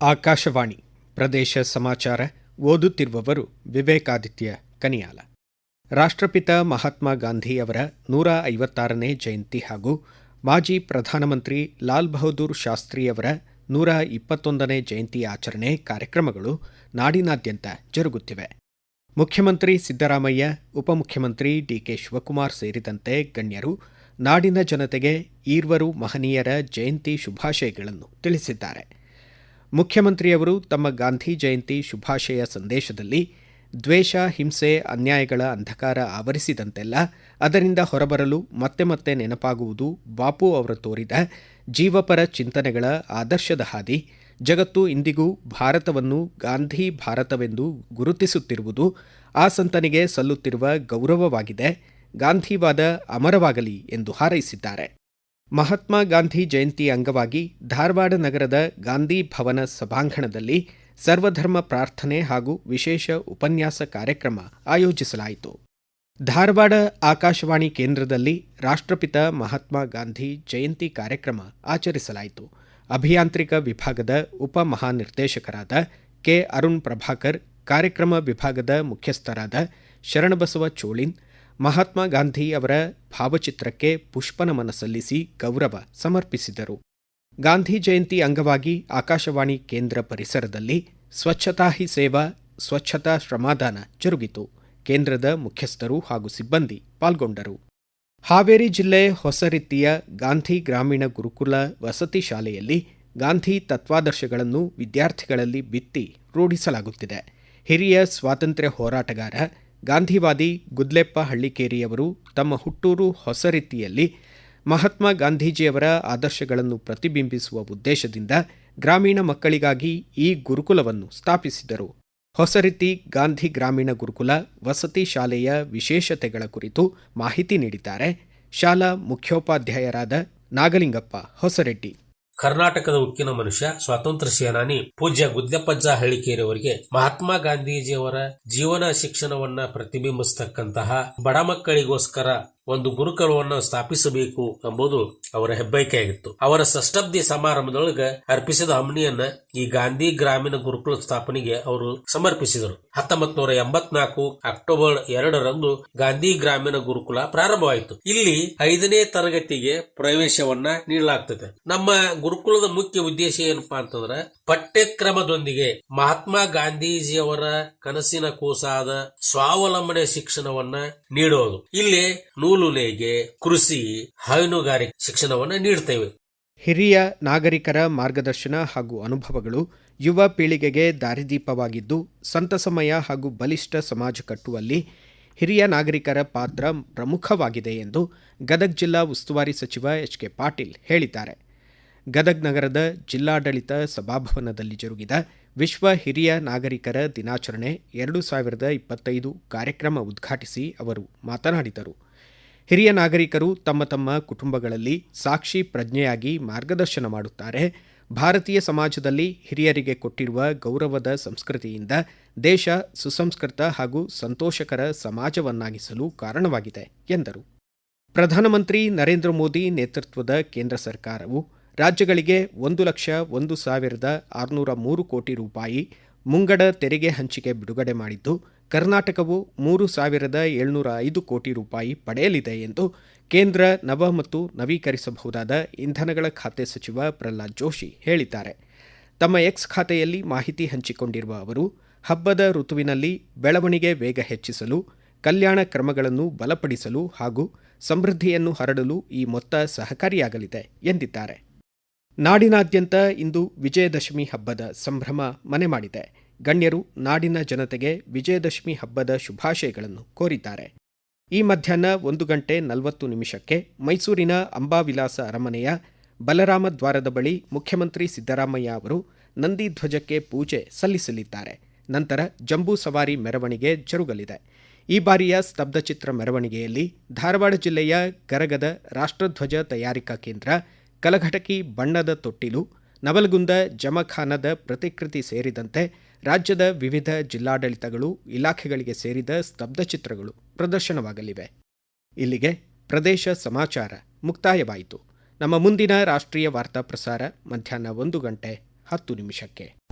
ಆಕಾಶವಾಣಿ ಪ್ರದೇಶ ಸಮಾಚಾರ ಓದುತ್ತಿರುವವರು ವಿವೇಕಾದಿತ್ಯ ಕನಿಯಾಲ. ರಾಷ್ಟ್ರಪಿತ ಮಹಾತ್ಮ ಗಾಂಧಿ ಅವರ ನೂರ ಐವತ್ತಾರನೇ ಜಯಂತಿ ಹಾಗೂ ಮಾಜಿ ಪ್ರಧಾನಮಂತ್ರಿ ಲಾಲ್ ಬಹದ್ದೂರ್ ಶಾಸ್ತ್ರಿಯವರ ನೂರ ಇಪ್ಪತ್ತೊಂದನೇ ಜಯಂತಿ ಆಚರಣೆ ಕಾರ್ಯಕ್ರಮಗಳು ನಾಡಿನಾದ್ಯಂತ ಜರುಗುತ್ತಿವೆ. ಮುಖ್ಯಮಂತ್ರಿ ಸಿದ್ದರಾಮಯ್ಯ, ಉಪಮುಖ್ಯಮಂತ್ರಿ ಡಿಕೆ ಶಿವಕುಮಾರ್ ಸೇರಿದಂತೆ ಗಣ್ಯರು ನಾಡಿನ ಜನತೆಗೆ ಈರ್ವರು ಮಹನೀಯರ ಜಯಂತಿ ಶುಭಾಶಯಗಳನ್ನು ತಿಳಿಸಿದ್ದಾರೆ. ಮುಖ್ಯಮಂತ್ರಿಯವರು ತಮ್ಮ ಗಾಂಧಿ ಜಯಂತಿ ಶುಭಾಶಯ ಸಂದೇಶದಲ್ಲಿ ದ್ವೇಷ, ಹಿಂಸೆ, ಅನ್ಯಾಯಗಳ ಅಂಧಕಾರ ಆವರಿಸಿದಂತೆಲ್ಲ ಅದರಿಂದ ಹೊರಬರಲು ಮತ್ತೆ ಮತ್ತೆ ನೆನಪಾಗುವುದು ಬಾಪು ಅವರು ತೋರಿದ ಜೀವಪರ ಚಿಂತನೆಗಳ ಆದರ್ಶದ ಹಾದಿ. ಜಗತ್ತು ಇಂದಿಗೂ ಭಾರತವನ್ನು ಗಾಂಧಿ ಭಾರತವೆಂದು ಗುರುತಿಸುತ್ತಿರುವುದು ಆ ಸಂತನಿಗೆ ಸಲ್ಲುತ್ತಿರುವ ಗೌರವವಾಗಿದೆ. ಗಾಂಧಿವಾದ ಅಮರವಾಗಲಿ ಎಂದು ಹಾರೈಸಿದ್ದಾರೆ. ಮಹಾತ್ಮ ಗಾಂಧಿ ಜಯಂತಿ ಅಂಗವಾಗಿ ಧಾರವಾಡ ನಗರದ ಗಾಂಧಿ ಭವನ ಸಭಾಂಗಣದಲ್ಲಿ ಸರ್ವಧರ್ಮ ಪ್ರಾರ್ಥನೆ ಹಾಗೂ ವಿಶೇಷ ಉಪನ್ಯಾಸ ಕಾರ್ಯಕ್ರಮ ಆಯೋಜಿಸಲಾಯಿತು. ಧಾರವಾಡ ಆಕಾಶವಾಣಿ ಕೇಂದ್ರದಲ್ಲಿ ರಾಷ್ಟ್ರಪಿತ ಮಹಾತ್ಮ ಗಾಂಧಿ ಜಯಂತಿ ಕಾರ್ಯಕ್ರಮ ಆಚರಿಸಲಾಯಿತು. ಅಭಿಯಾಂತ್ರಿಕ ವಿಭಾಗದ ಉಪ ಮಹಾನಿರ್ದೇಶಕರಾದ ಕೆ ಅರುಣ್ ಪ್ರಭಾಕರ್, ಕಾರ್ಯಕ್ರಮ ವಿಭಾಗದ ಮುಖ್ಯಸ್ಥರಾದ ಶರಣಬಸವ ಚೋಳಿನ್ ಮಹಾತ್ಮ ಗಾಂಧಿ ಅವರ ಭಾವಚಿತ್ರಕ್ಕೆ ಪುಷ್ಪನಮನ ಸಲ್ಲಿಸಿ ಗೌರವ ಸಮರ್ಪಿಸಿದರು. ಗಾಂಧಿ ಜಯಂತಿ ಅಂಗವಾಗಿ ಆಕಾಶವಾಣಿ ಕೇಂದ್ರ ಪರಿಸರದಲ್ಲಿ ಸ್ವಚ್ಛತಾ ಹಿ ಸೇವಾ, ಸ್ವಚ್ಛತಾ ಶ್ರಮಾದಾನ ಜರುಗಿತು. ಕೇಂದ್ರದ ಮುಖ್ಯಸ್ಥರು ಹಾಗೂ ಸಿಬ್ಬಂದಿ ಪಾಲ್ಗೊಂಡರು. ಹಾವೇರಿ ಜಿಲ್ಲೆ ಹೊಸರಿತ್ತಿಯ ಗಾಂಧಿ ಗ್ರಾಮೀಣ ಗುರುಕುಲ ವಸತಿ ಶಾಲೆಯಲ್ಲಿ ಗಾಂಧಿ ತತ್ವಾದರ್ಶಗಳನ್ನು ವಿದ್ಯಾರ್ಥಿಗಳಲ್ಲಿ ಬಿತ್ತಿ ರೂಢಿಸಲಾಗುತ್ತಿದೆ. ಹಿರಿಯ ಸ್ವಾತಂತ್ರ್ಯ ಹೋರಾಟಗಾರ ಗಾಂಧಿವಾದಿ ಗುದ್ಲೆಪ್ಪ ಹಳ್ಳಿಕೇರಿಯವರು ತಮ್ಮ ಹುಟ್ಟೂರು ಹೊಸ ರೀತಿಯಲ್ಲಿ ಮಹಾತ್ಮ ಗಾಂಧೀಜಿಯವರ ಆದರ್ಶಗಳನ್ನು ಪ್ರತಿಬಿಂಬಿಸುವ ಉದ್ದೇಶದಿಂದ ಗ್ರಾಮೀಣ ಮಕ್ಕಳಿಗಾಗಿ ಈ ಗುರುಕುಲವನ್ನು ಸ್ಥಾಪಿಸಿದರು. ಹೊಸರಿತಿ ಗಾಂಧಿ ಗ್ರಾಮೀಣ ಗುರುಕುಲ ವಸತಿ ಶಾಲೆಯ ವಿಶೇಷತೆಗಳ ಕುರಿತು ಮಾಹಿತಿ ನೀಡಿದ್ದಾರೆ. ಶಾಲಾ ಮುಖ್ಯೋಪಾಧ್ಯಾಯರಾದ ನಾಗಲಿಂಗಪ್ಪ ಹೊಸರೆಡ್ಡಿ ಕರ್ನಾಟಕದ ಉಕ್ಕಿನ ಮನುಷ್ಯ ಸ್ವಾತಂತ್ರ್ಯ ಸೇನಾನಿ ಪೂಜ್ಯ ಗುದ್ದೆಪ್ಪಜ್ಜ ಹಳ್ಳಿಕೇರಿಯವರಿಗೆ ಮಹಾತ್ಮ ಗಾಂಧೀಜಿಯವರ ಜೀವನ ಶಿಕ್ಷಣವನ್ನ ಪ್ರತಿಬಿಂಬಿಸತಕ್ಕಂತಹ ಬಡ ಮಕ್ಕಳಿಗೋಸ್ಕರ ಒಂದು ಗುರುಕುಲವನ್ನು ಸ್ಥಾಪಿಸಬೇಕು ಎಂಬುದು ಅವರ ಹೆಬ್ಬೈಕೆಯಾಗಿತ್ತು. ಅವರ ಷಷ್ಠಬ್ದಿ ಸಮಾರಂಭದೊಳಗೆ ಅರ್ಪಿಸಿದ ಹಮ್ಮಿಯನ್ನ ಈ ಗಾಂಧಿ ಗ್ರಾಮೀಣ ಗುರುಕುಲ ಸ್ಥಾಪನೆಗೆ ಅವರು ಸಮರ್ಪಿಸಿದರು. ಹತ್ತೊಂಬತ್ ನೂರ ಎಂಬತ್ನಾಲ್ಕು ಅಕ್ಟೋಬರ್ ಎರಡರಂದು ಗಾಂಧಿ ಗ್ರಾಮೀಣ ಗುರುಕುಲ ಪ್ರಾರಂಭವಾಯಿತು. ಇಲ್ಲಿ ಐದನೇ ತರಗತಿಗೆ ಪ್ರವೇಶವನ್ನ ನೀಡಲಾಗ್ತದೆ. ನಮ್ಮ ಗುರುಕುಲದ ಮುಖ್ಯ ಉದ್ದೇಶ ಏನಪ್ಪಾ ಅಂತಂದ್ರೆ ಪಠ್ಯಕ್ರಮದೊಂದಿಗೆ ಮಹಾತ್ಮ ಗಾಂಧೀಜಿಯವರ ಕನಸಿನ ಕೂಸಾದ ಸ್ವಾವಲಂಬನೆ ಶಿಕ್ಷಣವನ್ನ ನೀಡೋದು. ಇಲ್ಲಿ ನೂಲು ನೇಗೆ ಕೃಷಿ, ಹೈನುಗಾರಿಕೆ ಶಿಕ್ಷಣವನ್ನ ನೀಡ್ತೇವೆ. ಹಿರಿಯ ನಾಗರಿಕರ ಮಾರ್ಗದರ್ಶನ ಹಾಗೂ ಅನುಭವಗಳು ಯುವ ಪೀಳಿಗೆಗೆ ದಾರಿದೀಪವಾಗಿದ್ದು ಸಂತಸಮಯ ಹಾಗೂ ಬಲಿಷ್ಠ ಸಮಾಜ ಕಟ್ಟುವಲ್ಲಿ ಹಿರಿಯ ನಾಗರಿಕರ ಪಾತ್ರ ಪ್ರಮುಖವಾಗಿದೆ ಎಂದು ಗದಗ ಜಿಲ್ಲಾ ಉಸ್ತುವಾರಿ ಸಚಿವ ಎಚ್ ಕೆ ಪಾಟೀಲ್ ಹೇಳಿದ್ದಾರೆ. ಗದಗ್ ನಗರದ ಜಿಲ್ಲಾಡಳಿತ ಸಭಾಭವನದಲ್ಲಿ ಜರುಗಿದ ವಿಶ್ವ ಹಿರಿಯ ನಾಗರಿಕರ ದಿನಾಚರಣೆ ಎರಡು ಸಾವಿರದ ಇಪ್ಪತ್ತೈದು ಕಾರ್ಯಕ್ರಮ ಉದ್ಘಾಟಿಸಿ ಅವರು ಮಾತನಾಡಿದರು. ಹಿರಿಯ ನಾಗರಿಕರು ತಮ್ಮ ತಮ್ಮ ಕುಟುಂಬಗಳಲ್ಲಿ ಸಾಕ್ಷಿ ಪ್ರಜ್ಞೆಯಾಗಿ ಮಾರ್ಗದರ್ಶನ ಮಾಡುತ್ತಾರೆ. ಭಾರತೀಯ ಸಮಾಜದಲ್ಲಿ ಹಿರಿಯರಿಗೆ ಕೊಟ್ಟಿರುವ ಗೌರವದ ಸಂಸ್ಕೃತಿಯಿಂದ ದೇಶ ಸುಸಂಸ್ಕೃತ ಹಾಗೂ ಸಂತೋಷಕರ ಸಮಾಜವನ್ನಾಗಿಸಲು ಕಾರಣವಾಗಿದೆ, ಎಂದರು. ಪ್ರಧಾನಮಂತ್ರಿ ನರೇಂದ್ರ ಮೋದಿ ನೇತೃತ್ವದ ಕೇಂದ್ರ ಸರ್ಕಾರವು ರಾಜ್ಯಗಳಿಗೆ ಒಂದು ಲಕ್ಷ ಒಂದು ಸಾವಿರದ ಆರುನೂರ ಮೂರು ಕೋಟಿ ರೂಪಾಯಿ ಮುಂಗಡ ತೆರಿಗೆ ಹಂಚಿಕೆ ಬಿಡುಗಡೆ ಮಾಡಿದ್ದು, ಕರ್ನಾಟಕವು ಮೂರು ಸಾವಿರದ ಏಳ್ನೂರ ಐದು ಕೋಟಿ ರೂಪಾಯಿ ಪಡೆಯಲಿದೆ ಎಂದು ಕೇಂದ್ರ ನವ ಮತ್ತು ನವೀಕರಿಸಬಹುದಾದ ಇಂಧನಗಳ ಖಾತೆ ಸಚಿವ ಪ್ರಹ್ಲಾದ್ ಜೋಶಿ ಹೇಳಿದ್ದಾರೆ. ತಮ್ಮ ಎಕ್ಸ್ ಖಾತೆಯಲ್ಲಿ ಮಾಹಿತಿ ಹಂಚಿಕೊಂಡಿರುವ ಅವರು, ಹಬ್ಬದ ಋತುವಿನಲ್ಲಿ ಬೆಳವಣಿಗೆ ವೇಗ ಹೆಚ್ಚಿಸಲು, ಕಲ್ಯಾಣ ಕ್ರಮಗಳನ್ನು ಬಲಪಡಿಸಲು ಹಾಗೂ ಸಮೃದ್ಧಿಯನ್ನು ಹರಡಲು ಈ ಮೊತ್ತ ಸಹಕಾರಿಯಾಗಲಿದೆ ಎಂದಿದ್ದಾರೆ. ನಾಡಿನಾದ್ಯಂತ ಇಂದು ವಿಜಯದಶಮಿ ಹಬ್ಬದ ಸಂಭ್ರಮ ಮನೆ ಮಾಡಿದೆ. ಗಣ್ಯರು ನಾಡಿನ ಜನತೆಗೆ ವಿಜಯದಶಮಿ ಹಬ್ಬದ ಶುಭಾಶಯಗಳನ್ನು ಕೋರಿದ್ದಾರೆ. ಈ ಮಧ್ಯಾಹ್ನ ಒಂದು ಗಂಟೆ ನಲವತ್ತು ನಿಮಿಷಕ್ಕೆ ಮೈಸೂರಿನ ಅಂಬಾವಿಲಾಸ ಅರಮನೆಯ ಬಲರಾಮ ದ್ವಾರದ ಬಳಿ ಮುಖ್ಯಮಂತ್ರಿ ಸಿದ್ದರಾಮಯ್ಯ ಅವರು ನಂದಿ ಧ್ವಜಕ್ಕೆ ಪೂಜೆ ಸಲ್ಲಿಸಲಿದ್ದಾರೆ. ನಂತರ ಜಂಬೂ ಸವಾರಿ ಮೆರವಣಿಗೆ ಜರುಗಲಿದೆ. ಈ ಬಾರಿಯ ಸ್ತಬ್ಧಚಿತ್ರ ಮೆರವಣಿಗೆಯಲ್ಲಿ ಧಾರವಾಡ ಜಿಲ್ಲೆಯ ಗರಗದ ರಾಷ್ಟ್ರಧ್ವಜ ತಯಾರಿಕಾ ಕೇಂದ್ರ ಕಲಘಟಕಿ ಬಣ್ಣದ ತೊಟ್ಟಿಲು, ನವಲಗುಂದ ಜಮಖಾನದ ಪ್ರತಿಕೃತಿ ಸೇರಿದಂತೆ ರಾಜ್ಯದ ವಿವಿಧ ಜಿಲ್ಲಾಡಳಿತಗಳು ಇಲಾಖೆಗಳಿಗೆ ಸೇರಿದ ಸ್ತಬ್ಧಚಿತ್ರಗಳು ಪ್ರದರ್ಶನವಾಗಲಿವೆ. ಇಲ್ಲಿಗೆ ಪ್ರದೇಶ ಸಮಾಚಾರ ಮುಕ್ತಾಯವಾಯಿತು. ನಮ್ಮ ಮುಂದಿನ ರಾಷ್ಟ್ರೀಯ ವಾರ್ತಾ ಪ್ರಸಾರ ಮಧ್ಯಾಹ್ನ ಒಂದು ಗಂಟೆ ಹತ್ತು ನಿಮಿಷಕ್ಕೆ.